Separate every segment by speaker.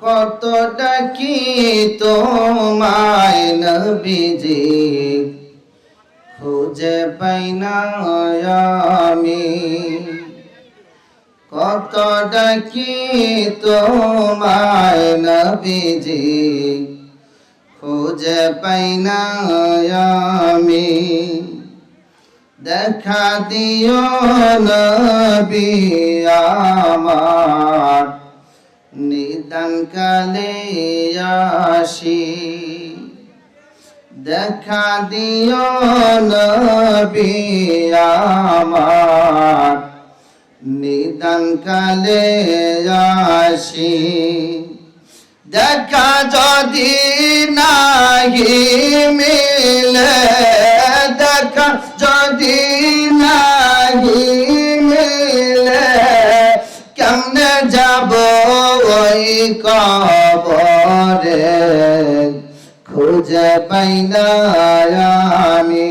Speaker 1: কত ডাকি তোমায় নবীজি। খুঁজে পাই না আমি। কত ডাকি তোমায় নবীজি। খুঁজে পাই না আমি। দেখা দিও নবী আমার। আসি। দেখা দিও নবী আমার। নিদান কালে আসি। দেখা যদি নাহি মিলে, দেখা যদি নাহি মিলে, কেমনে যাব ওই কবরে খুঁজে পাই না আমি।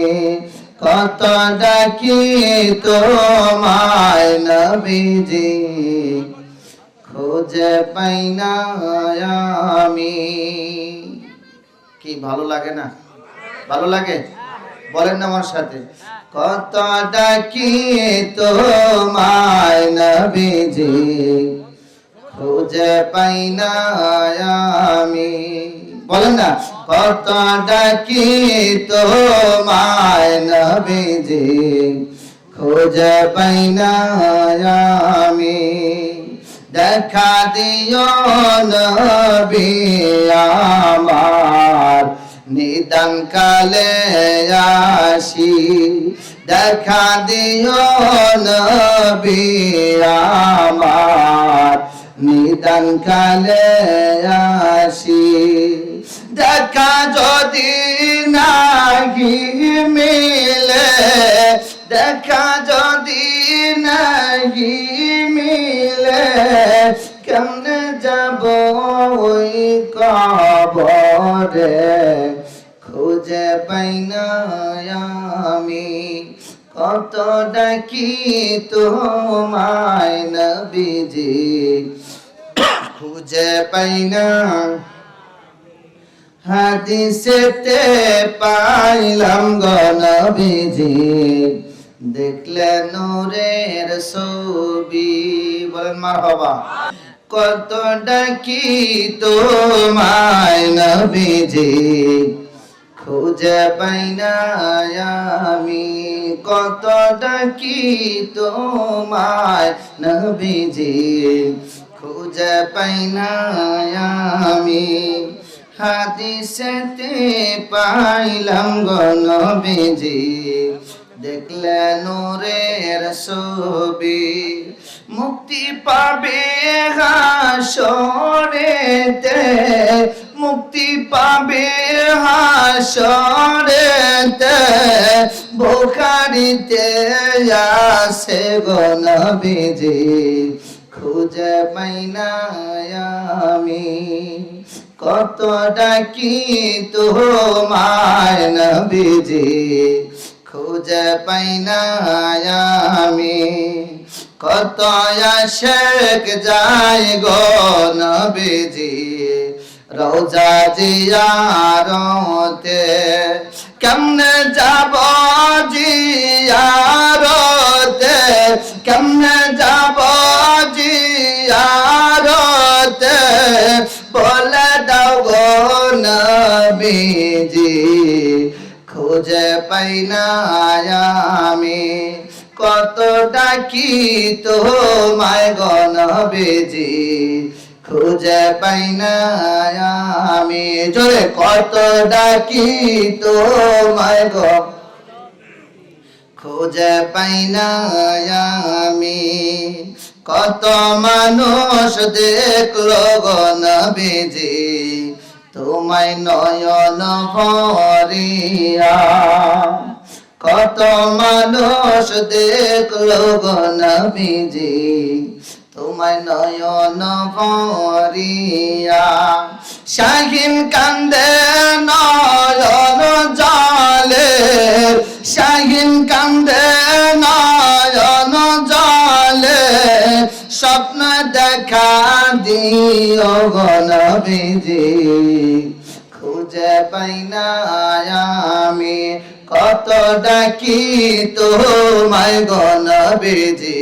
Speaker 1: কত ডাকি তোমায় নবীজি, খুঁজে পাই না আমি। কি ভালো লাগে না? ভালো লাগে? বলেন না আমার সাথে। কত ডাকি তোমায় নবীজি খুঁজে পাই না আমি। বলেন না, কত ডাকি তোমায় নবীজি, খুঁজে পাই না আমি। দেখা দিও নবী আমার, নিদান কালে আসি। দেখা দিও নবী নিদান কালে আসি। দেখা যদি নাহি মিলে, দেখা যদি নাহি মিলে, কেমনে যাব ওই কবরে? খুঁজে পাই না আমি। কত ডাকি তোমায় নবীজি। খুঁজে পাই না। হাদিসেতে পাইলাম গনবীজি দেখলে নূরের ছবি। বলেন মার হবা কত ডাকি তোমায় নবীজি। খুঁজে পাই না আমি, কত ডাকি তোমায় নবীজি। খুঁজে পাই না আমি। হাদিসেতে পাইলাম গনবীজি দেখলে নূরের ছবি। মুক্তি পাবে হাসরেতে, মুক্তি পাবে হাসরেতে। বোখারিতে আসে গনবীজি খুঁজে আমি। কত ডাকি তো তোমায় নবীজি, খুঁজে আমি। কত আশেক যাই গো নবীজি, রোজা জিয়ারতে। কেমনে যাব জিয়ারতে নবীজি খুঁজে পাই না আমি। কত ডাকি তোমায় গণবেজি খুঁজে পাই না আমি। জোরে, কত ডাকি তোমায় গ। খুঁজে পাই না আমি। কত মানুষ দেখল গণবেজি তোমায় নয়ন ভরিয়া। কত মানুষ দেখল গণবিজি তোমায় নয়ন ভরিয়া। শাহিন কান্দে নয়ন জলে, শাহিন কান্দে নয়ন জলে স্বপ্ন দেখা দি খুঁজে পাই না আমি। কত ডাকি তোমায় গণবিজি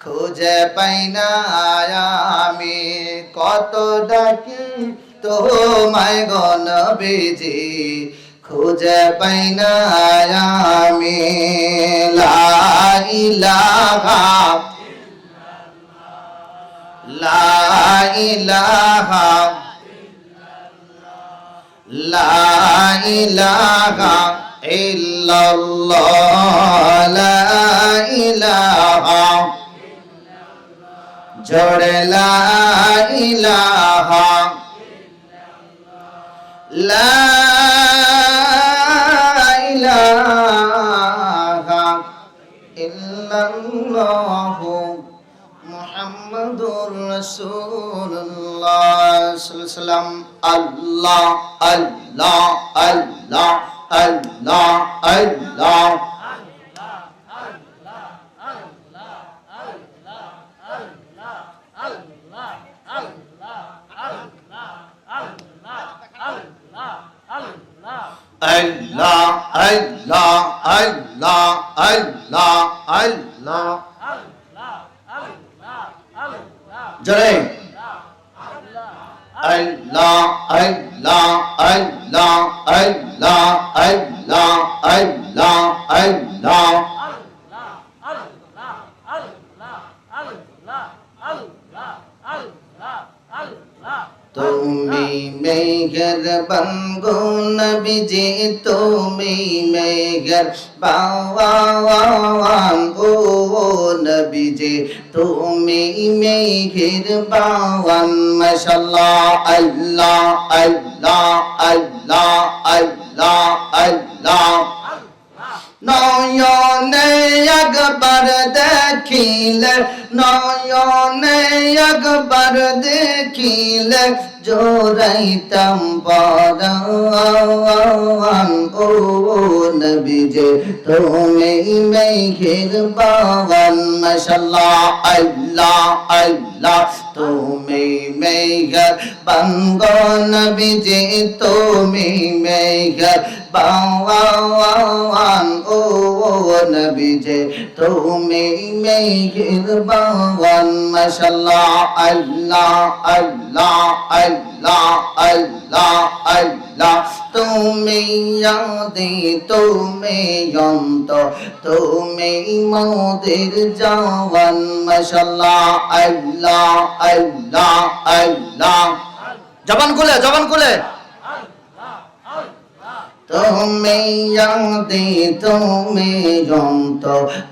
Speaker 1: খুঁজে পাই না আমি। কত ডাকি তোমায় গণবিজি খুঁজে পাই না আমি। লা ইলাহা লা ইলাহা লা ইলাহা ইল্লাল্লাহ লা ইলাহা জোড়ে লা ইলাহা লা সাল্লাম আল্লাহ আল্লাহ আল্লাহ আল্লাহ আল্লাহ আল্লাহ আল্লাহ আল্লাহ আল্লাহ আল্লাহ জোরে আল্লাহ আল্লাহ আল্লাহ আল্লাহ আল্লাহ আল্লাহ তুমি মেঘর বঙ্গো নবীজি, তুমি মেঘর বাওয়ান ও নবীজি, তুমি মেঘের বাওয়ান মাশাল্লাহ আল্লাহ আল্লাহ আল্লাহ আল্লাহ আল্লাহ। নয়নে একবার দেখিলে, নয়নে একবার দেখিলে জোরাইতাম পরান ও নবীজে, তুমি মেঘের বাগান মাশাল্লাহ আল্লাহ আল্লাহ। তুমি মেঘের বাঙ্গন নবীজে, তুমি মেঘের তুমি তুমি অন্ত তুমি মোদের জওয়ান মাশাল্লাহ আল্লাহ আল্লাহ আল্লাহ। জবান খুলে জবান খুলে। তুমি তুমি অন্ত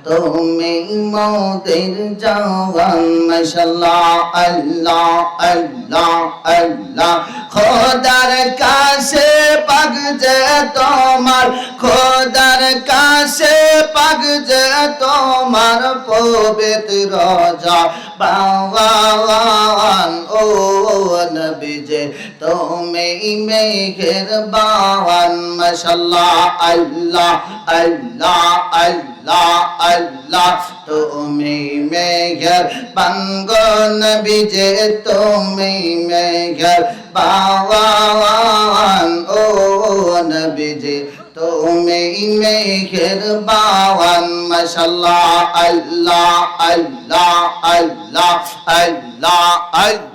Speaker 1: তুমি মোদের জওয়ান মাশাল্লাহ আল্লাহ আল্লাহ আল্লাহ। খোদার কাছে পাগ যে তোমার, খোদার কাছে পাগ যে তোমার পবিত্র যা বাওয়ান তুমি মেঘের বাওয়ান মাশাল্লাহ আল্লাহ আল্লাহ আল্লাহ আল্লাহ। তুমি মেঘের বাঙ্গ নবী যে তুমি মেঘের বাওয়ান ও নবী যে তুমি মেঘের বাওয়ান মাশাল্লাহ আল্লাহ আল্লাহ আল্লাহ আল্লাহ আল্লাহ।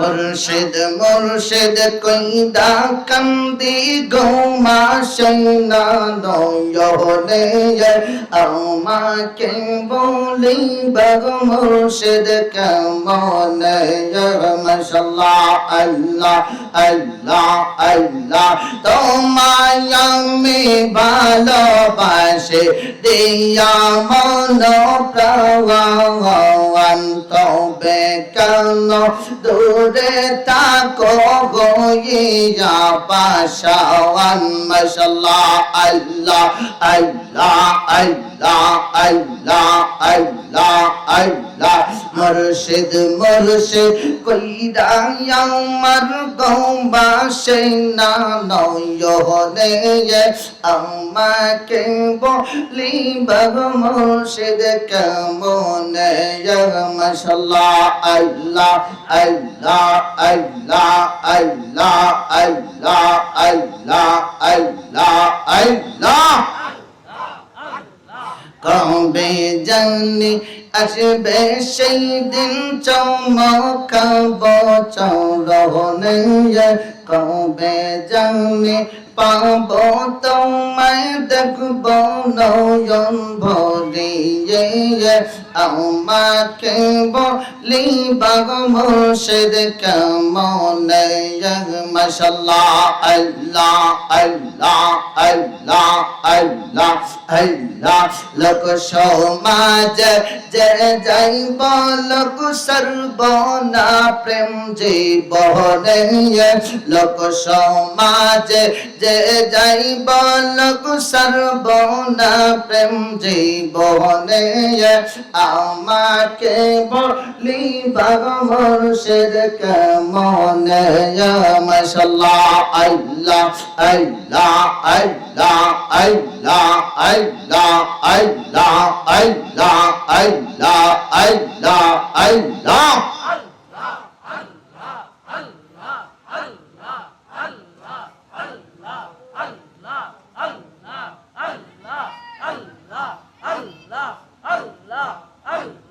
Speaker 1: মুর্শিদ মুর্শিদ কইদা কান্দি গৌমা সৈনা নয়নে আমাকে বলি বগ মুর্শিদ কেমন? মশাল্লাহ, আল্লাহ আল্লাহ আল্লাহ। তোমায় আমি ভালোবাসে, দিয়া মন প্রাণ তবে কেন? দূরে তাকো গইয়া পাশাওয়ান মাশাল্লাহ আল্লাহ আল্লাহ আল্লাহ আল্লাহ আল্লাহ আল্লাহ মুর্শিদ মুর্শিদ, কইরা আমার গৌবাসে না নয়নে আমাকে বলি বাব মুর্শিদ কেমনে? মাশাল্লাহ, আল্লাহ আল্লাহ আল্লাহ আল্লাহ আল্লাহ আল্লাহ আল্লাহ আল্লাহ কবে জানি আসবে সেই দিন চমকাব চৌরহনে কবে জানি পাব তোমায় দেখব নয়ন ভরিয়ে। আমাকে বলি, বাগ মুর্শিদ কেমনে মাশাল্লাহ, আল্লাহ আল্লাহ আল্লাহ আল্লাহ আল্লাহ। লোক সমাজ যে যাইব, লোক সর্বনা প্রেম জীবনে লোক সমাজ যে যাইব, লোক সর্বনা প্রেম জীবনে আমাকে বলি বাবা মুর্শিদ কেমন মাশাল্লাহ আল্লাহ আল্লাহ আল্লাহ আল্লাহ আল্লাহ আল্লাহ আল্লাহ আল্লাহ আল্লাহ আল্লাহ Allah, Allah.